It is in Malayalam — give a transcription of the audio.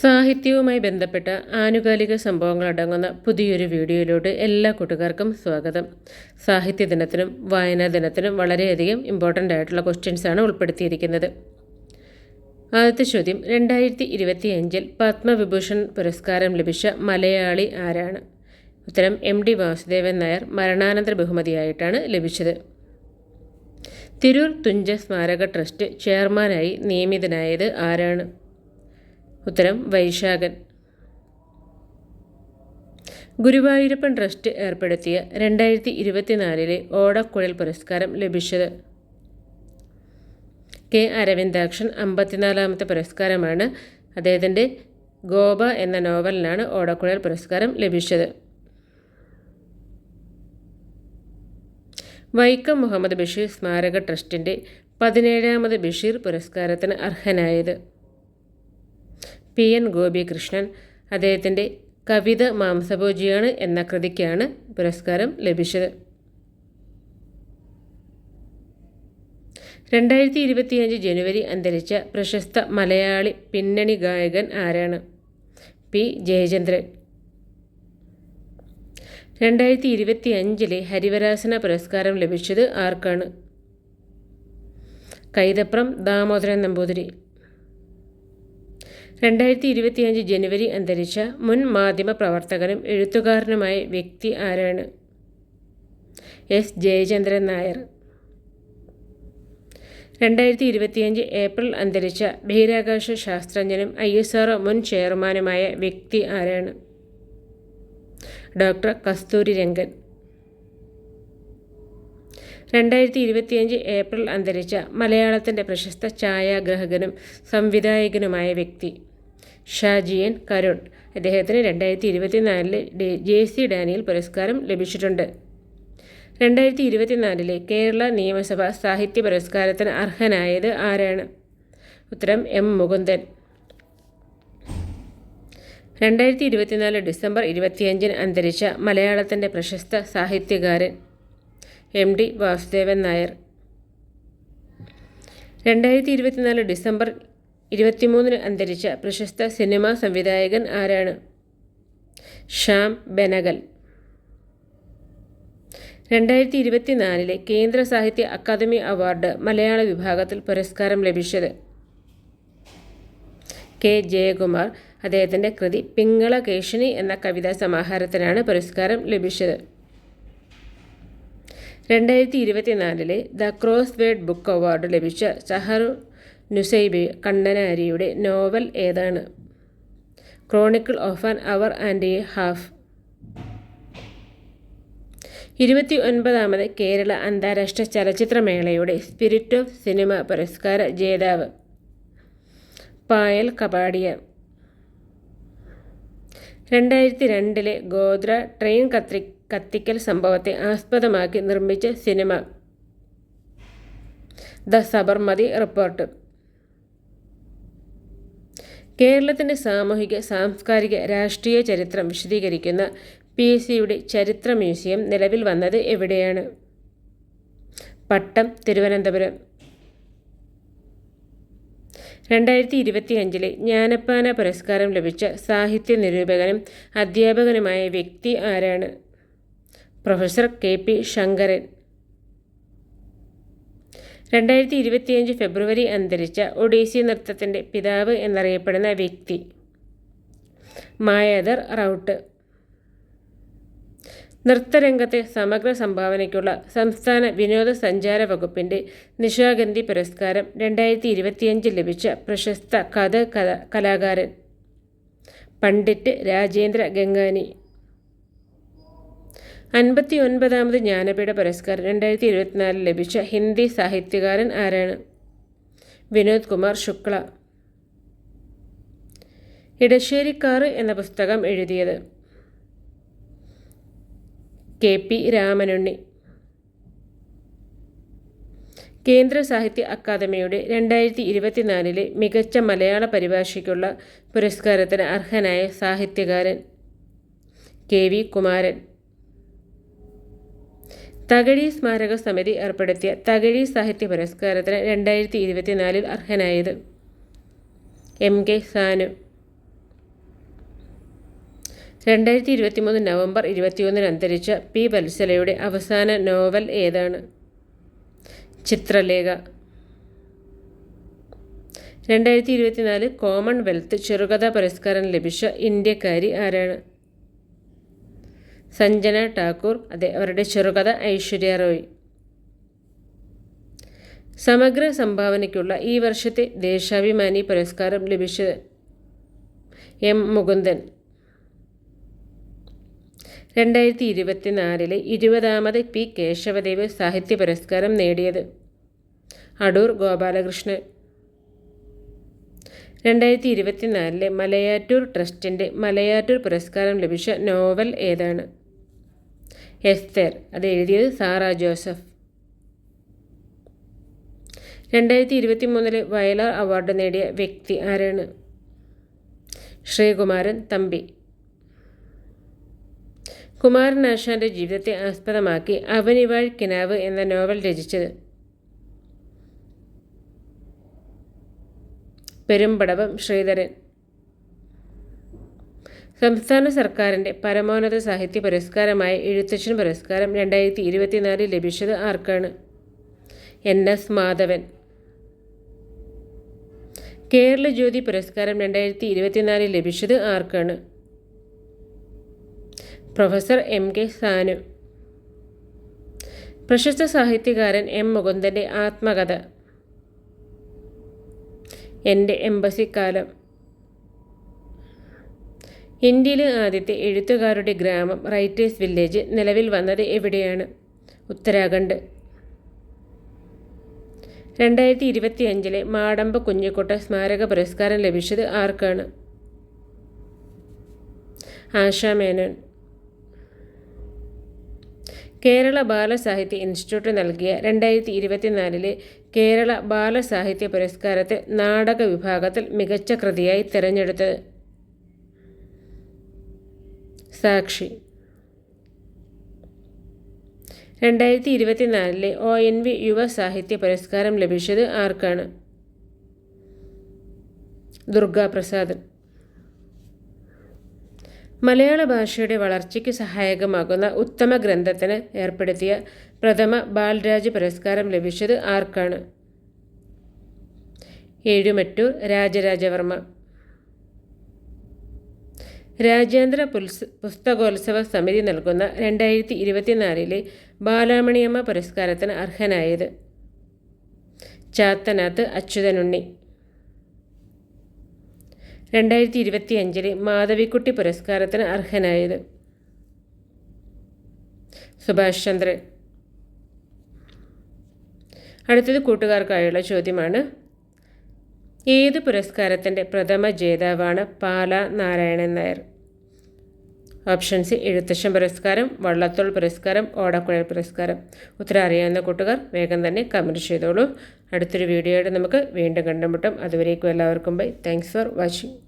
സാഹിത്യവുമായി ബന്ധപ്പെട്ട ആനുകാലിക സംഭവങ്ങൾ അടങ്ങുന്ന പുതിയൊരു വീഡിയോയിലോട്ട് എല്ലാ കൂട്ടുകാർക്കും സ്വാഗതം. സാഹിത്യ ദിനത്തിനും വായനാ ദിനത്തിനും വളരെയധികം ഇമ്പോർട്ടന്റ് ആയിട്ടുള്ള ക്വസ്റ്റ്യൻസാണ് ഉൾപ്പെടുത്തിയിരിക്കുന്നത്. ആദ്യത്തെ ചോദ്യം രണ്ടായിരത്തി ഇരുപത്തി അഞ്ചിൽ പത്മവിഭൂഷൺ പുരസ്കാരം ലഭിച്ച മലയാളി ആരാണ്? ഉത്തരം എം ഡി വാസുദേവൻ നായർ മരണാനന്തര ബഹുമതിയായിട്ടാണ് ലഭിച്ചത്. തിരൂർ തുഞ്ച സ്മാരക ട്രസ്റ്റ് ചെയർമാനായി നിയമിതനായത് ആരാണ്? ഉത്തരം വൈശാഖൻ. ഗുരുവായൂരപ്പൻ ട്രസ്റ്റ് ഏർപ്പെടുത്തിയ രണ്ടായിരത്തി ഇരുപത്തിനാലിലെ ഓടക്കുഴൽ പുരസ്കാരം ലഭിച്ചത് കെ. അരവിന്ദാക്ഷൻ അമ്പത്തിനാലാമത്തെ പുരസ്കാരമാണ്. അദ്ദേഹത്തിന്റെ ഗോപ എന്ന നോവലിനാണ് ഓടക്കുഴൽ പുരസ്കാരം ലഭിച്ചത്. വൈക്കം മുഹമ്മദ് ബഷീർ സ്മാരക ട്രസ്റ്റിന്റെ പതിനേഴാമത് ബഷീർ പുരസ്കാരത്തിന് അർഹനായത് പി എൻ ഗോപികൃഷ്ണൻ അദ്ദേഹത്തിന്റെ കവിത മാംസഭോജിയാണ് എന്ന കൃതിക്കാണ് പുരസ്കാരം ലഭിച്ചത്. രണ്ടായിരത്തി ഇരുപത്തിയഞ്ച് ജനുവരി അന്തരിച്ച പ്രശസ്ത മലയാളി പിന്നണി ഗായകൻ ആരാണ്? പി ജയചന്ദ്രൻ. രണ്ടായിരത്തി ഇരുപത്തി അഞ്ചിലെ ഹരിവരാസന പുരസ്കാരം ലഭിച്ചത് ആർക്കാണ്? കൈതപ്രം ദാമോദരൻ നമ്പൂതിരി. രണ്ടായിരത്തി ഇരുപത്തിയഞ്ച് ജനുവരി അന്തരിച്ച മുൻ മാധ്യമ പ്രവർത്തകനും എഴുത്തുകാരനുമായ വ്യക്തി ആരാണ്? എസ്. ജയചന്ദ്രൻ നായർ. രണ്ടായിരത്തി ഇരുപത്തിയഞ്ച് ഏപ്രിൽ അന്തരിച്ച ബഹിരാകാശ ശാസ്ത്രജ്ഞനും ഐ എസ് ആർ മുൻ ചെയർമാനുമായ വ്യക്തി ആരാണ്? ഡോക്ടർ കസ്തൂരി രംഗൻ രണ്ടായിരത്തി ഇരുപത്തിയഞ്ച് ഏപ്രിൽ അന്തരിച്ച മലയാളത്തിന്റെ പ്രശസ്ത ഛായാഗ്രാഹകനും സംവിധായകനുമായ വ്യക്തി. ഷാജിയൻ കരുൺ അദ്ദേഹത്തിന് രണ്ടായിരത്തി ഇരുപത്തിനാലിലെ ജെ സി ഡാനിയൽ പുരസ്കാരം ലഭിച്ചിട്ടുണ്ട്. രണ്ടായിരത്തി ഇരുപത്തിനാലിലെ കേരള നിയമസഭ സാഹിത്യ പുരസ്കാരത്തിന് അർഹനായത് ആരാണ്? ഉത്തരം എം മുകുന്ദൻ. രണ്ടായിരത്തി ഇരുപത്തിനാല് ഡിസംബർ ഇരുപത്തിയഞ്ചിന് അന്തരിച്ച മലയാളത്തിന്റെ പ്രശസ്ത സാഹിത്യകാരൻ എം ഡി വാസുദേവൻ നായർ. രണ്ടായിരത്തി ഇരുപത്തിനാല് ഡിസംബർ ഇരുപത്തിമൂന്നിന് അന്തരിച്ച പ്രശസ്ത സിനിമാ സംവിധായകൻ ആരാണ്? ഷാം ബെനഗൽ. രണ്ടായിരത്തി ഇരുപത്തിനാലിലെ കേന്ദ്ര സാഹിത്യ അക്കാദമി അവാർഡ് മലയാള വിഭാഗത്തിൽ പുരസ്കാരം ലഭിച്ചത് കെ ജയകുമാർ. അദ്ദേഹത്തിന്റെ കൃതി പിങ്ങള കേശിനി എന്ന കവിതാ സമാഹാരത്തിനാണ് പുരസ്കാരം ലഭിച്ചത്. രണ്ടായിരത്തി ഇരുപത്തിനാലിലെ the crossword book award ലഭിച്ച സഹറു നുസൈബി കണ്ണനാരിയുടെ നോവൽ ഏതാണ്? Chronicle of an hour and a half. ഇരുപത്തി ഒൻപതാമത് കേരള അന്താരാഷ്ട്ര ചലച്ചിത്രമേളയുടെ സ്പിരിറ്റ് ഓഫ് സിനിമ പുരസ്കാര ജേതാവ്. പായൽ കപാടിയ. രണ്ടായിരത്തി രണ്ടിലെ ഗോദ്ര ട്രെയിൻ കത്തി കത്തിക്കൽ സംഭവത്തെ ആസ്പദമാക്കി നിർമ്മിച്ച സിനിമ. The Sabarmati report. കേരളത്തിന്റെ സാമൂഹിക സാംസ്കാരിക രാഷ്ട്രീയ ചരിത്രം വിശദീകരിക്കുന്ന പി എസ് സിയുടെ ചരിത്ര മ്യൂസിയം നിലവിൽ വന്നത് എവിടെയാണ്? പട്ടം തിരുവനന്തപുരം. രണ്ടായിരത്തി ഇരുപത്തി അഞ്ചിലെ ജ്ഞാനപ്പാന പുരസ്കാരം ലഭിച്ച സാഹിത്യ നിരൂപകനും അധ്യാപകനുമായ വ്യക്തി ആരാണ്? Professor K P Sankaran. രണ്ടായിരത്തി ഇരുപത്തിയഞ്ച് ഫെബ്രുവരി അന്തരിച്ച ഒഡീസി നൃത്തത്തിന്റെ പിതാവ് എന്നറിയപ്പെടുന്ന വ്യക്തി. മായാദർ റൗട്ട്. നൃത്തരംഗത്തെ സമഗ്ര സംഭാവനയ്ക്കുള്ള സംസ്ഥാന വിനോദസഞ്ചാര വകുപ്പിന്റെ നിശാഗന്ധി പുരസ്കാരം രണ്ടായിരത്തി ഇരുപത്തിയഞ്ചിൽ ലഭിച്ച പ്രശസ്ത കഥ കലാകാരൻ. പണ്ഡിറ്റ് രാജേന്ദ്ര ഗംഗാനി. അൻപത്തി ഒൻപതാമത് ജ്ഞാനപീഠ പുരസ്കാരം രണ്ടായിരത്തി ഇരുപത്തിനാലിൽ ലഭിച്ച ഹിന്ദി സാഹിത്യകാരൻ ആരാണ്? വിനോദ് കുമാർ ശുക്ല. ഇടശ്ശേരിക്കാറ് എന്ന പുസ്തകം എഴുതിയത് കെ പി രാമനുണ്ണി. കേന്ദ്ര സാഹിത്യ അക്കാദമിയുടെ രണ്ടായിരത്തി ഇരുപത്തിനാലിലെ മികച്ച മലയാള പരിഭാഷയ്ക്കുള്ള പുരസ്കാരത്തിന് അർഹനായ സാഹിത്യകാരൻ കെ വി കുമാരൻ. തകഴി സ്മാരക സമിതി ഏർപ്പെടുത്തിയ തകഴി സാഹിത്യ പുരസ്കാരത്തിന് രണ്ടായിരത്തി ഇരുപത്തിനാലിൽ അർഹനായത് എം കെ സാനു. രണ്ടായിരത്തി ഇരുപത്തി മൂന്ന് നവംബർ ഇരുപത്തിയൊന്നിന് അന്തരിച്ച പി വത്സലയുടെ അവസാന നോവൽ ഏതാണ്? ചിത്രലേഖ. രണ്ടായിരത്തി ഇരുപത്തിനാല് കോമൺവെൽത്ത് ചെറുകഥാ പുരസ്കാരം ലഭിച്ച ഇന്ത്യക്കാരി ആരാണ്? സഞ്ജന ടാക്കൂർ അതെ അവരുടെ ചെറുകഥ ഐശ്വര്യ റോയ്. സമഗ്ര സംഭാവനയ്ക്കുള്ള ഈ വർഷത്തെ ദേശാഭിമാനി പുരസ്കാരം ലഭിച്ച എം. മുകുന്ദൻ. രണ്ടായിരത്തി ഇരുപത്തിനാലിലെ ഇരുപതാമത് പി. കേശവദേവ് സാഹിത്യ പുരസ്കാരം നേടിയത് അടൂർ ഗോപാലകൃഷ്ണൻ. രണ്ടായിരത്തി ഇരുപത്തിനാലിലെ മലയാറ്റൂർ ട്രസ്റ്റിന്റെ മലയാറ്റൂർ പുരസ്കാരം ലഭിച്ച നോവൽ ഏതാണ്? എസ്തേർ അത് എഴുതിയത് സാറ ജോസഫ്. രണ്ടായിരത്തി ഇരുപത്തി മൂന്നിലെ വയലാർ അവാർഡ് നേടിയ വ്യക്തി ആരാണ്? ശ്രീകുമാരൻ തമ്പി. കുമാരൻ ആശാന്റെ ജീവിതത്തെ ആസ്പദമാക്കി അവനിവാഴ് കിനാവ് എന്ന നോവൽ രചിച്ചത്. പെരുമ്പടവം ശ്രീധരൻ. സംസ്ഥാന സർക്കാരിന്റെ പരമോന്നത സാഹിത്യ പുരസ്കാരമായ എഴുത്തച്ഛൻ പുരസ്കാരം രണ്ടായിരത്തി ഇരുപത്തിനാലിൽ ലഭിച്ചത് ആർക്കാണ്? എൻ. എസ്. മാധവൻ. കേരള ജ്യോതി പുരസ്കാരം രണ്ടായിരത്തി ഇരുപത്തിനാലിൽ ലഭിച്ചത് ആർക്കാണ്? Professor M. കെ. സാനു. പ്രശസ്ത സാഹിത്യകാരൻ എം. മുകുന്ദന്റെ ആത്മകഥ. എന്റെ എംബസിക്കാലം. ഇന്ത്യയിലെ ആദ്യത്തെ എഴുത്തുകാരുടെ ഗ്രാമം റൈറ്റേഴ്സ് വില്ലേജ് നിലവിൽ വന്നത് എവിടെയാണ്? ഉത്തരാഖണ്ഡ്. രണ്ടായിരത്തി ഇരുപത്തി അഞ്ചിലെ മാടമ്പ കുഞ്ഞിക്കോട്ട സ്മാരക പുരസ്കാരം ലഭിച്ചത് ആർക്കാണ്? ആശാ മേനോൻ. കേരള ബാലസാഹിത്യ ഇൻസ്റ്റിറ്റ്യൂട്ട് നൽകിയ രണ്ടായിരത്തി ഇരുപത്തിനാലിലെ കേരള ബാലസാഹിത്യ പുരസ്കാരത്തെ നാടക വിഭാഗത്തിൽ മികച്ച കൃതിയായി തിരഞ്ഞെടുത്തത് സാക്ഷി. രണ്ടായിരത്തി ഇരുപത്തിനാലിലെ ഒ എൻ വി യുവ സാഹിത്യ പുരസ്കാരം ലഭിച്ചത് ആർക്കാണ്? ദുർഗാപ്രസാദൻ. മലയാള ഭാഷയുടെ വളർച്ചയ്ക്ക് സഹായകമാകുന്ന ഉത്തമ ഗ്രന്ഥത്തിന് ഏർപ്പെടുത്തിയ പ്രഥമ ബാലരാജ് പുരസ്കാരം ലഭിച്ചത് ആർക്കാണ്? ഏഴുമറ്റൂർ രാജരാജവർമ്മ. രാജ്യാന്തര പുൽസ് പുസ്തകോത്സവ സമിതി നൽകുന്ന രണ്ടായിരത്തി ഇരുപത്തിനാലിലെ ബാലാമണിയമ്മ പുരസ്കാരത്തിന് അർഹനായത് ചാത്തനാത്ത് അച്യുതനുണ്ണി. രണ്ടായിരത്തി ഇരുപത്തി അഞ്ചിലെ മാധവിക്കുട്ടി പുരസ്കാരത്തിന് അർഹനായത് സുഭാഷ് ചന്ദ്രൻ. അടുത്തത് കൂട്ടുകാർക്കായുള്ള ചോദ്യമാണ് ഏത് പുരസ്കാരത്തിന്റെ പ്രഥമ ജേതാവാണ് പാല നാരായണൻ നായർ? ഓപ്ഷൻ സി എഴുത്തച്ഛൻ പുരസ്കാരം വള്ളത്തോൾ പുരസ്കാരം ഓടക്കുഴൽ പുരസ്കാരം. ഉത്തരം അറിയാവുന്ന കൂട്ടുകാർ വേഗം തന്നെ കമന്റ് ചെയ്തോളൂ. അടുത്തൊരു വീഡിയോയുടെ നമുക്ക് വീണ്ടും കണ്ടുമുട്ടും. അതുവരേക്കും എല്ലാവർക്കും ബൈ താങ്ക്സ് ഫോർ വാച്ചിങ്